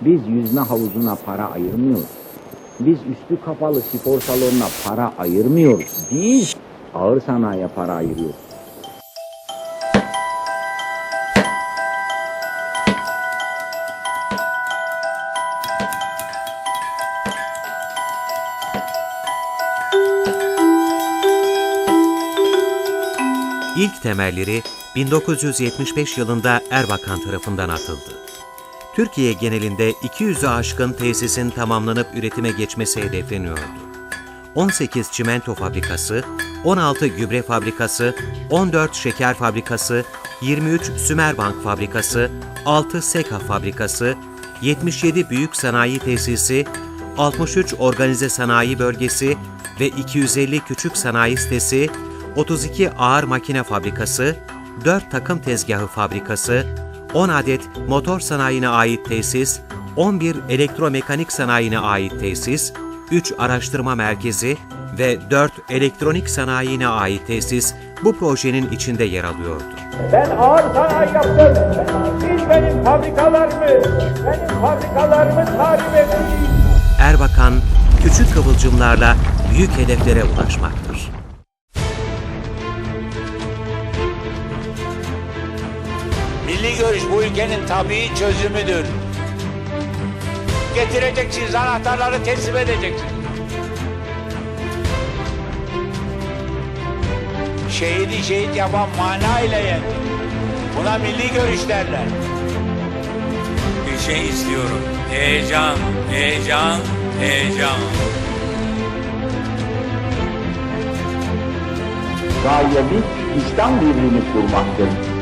Biz yüzme havuzuna para ayırmıyoruz. Biz üstü kapalı spor salonuna para ayırmıyoruz. Biz ağır sanayiye para ayırıyoruz. İlk temelleri 1975 yılında Erbakan tarafından atıldı. Türkiye genelinde 200'ü aşkın tesisin tamamlanıp üretime geçmesi hedefleniyordu. 18 çimento fabrikası, 16 gübre fabrikası, 14 şeker fabrikası, 23 Sümerbank fabrikası, 6 SEKA fabrikası, 77 büyük sanayi tesisi, 63 organize sanayi bölgesi ve 250 küçük sanayi sitesi, 32 ağır makine fabrikası, 4 takım tezgahı fabrikası, 10 adet motor sanayine ait tesis, 11 elektromekanik sanayine ait tesis, 3 araştırma merkezi ve 4 elektronik sanayine ait tesis bu projenin içinde yer alıyordu. Ben ağır sanayi yaptım. Siz benim fabrikalarımı, benim fabrikalarımı tarif edin. Erbakan, küçük kıvılcımlarla büyük hedeflere ulaşmaktır. Milli görüş bu ülkenin tabii çözümüdür. Getireceksiniz anahtarları teslim edeceksiniz. Şehidi şehit yapan mana ile yendi. Buna milli görüş derler. Bir şey istiyorum. Heyecan, heyecan, heyecan. Gayemiz İslam birliğini kurmaktır.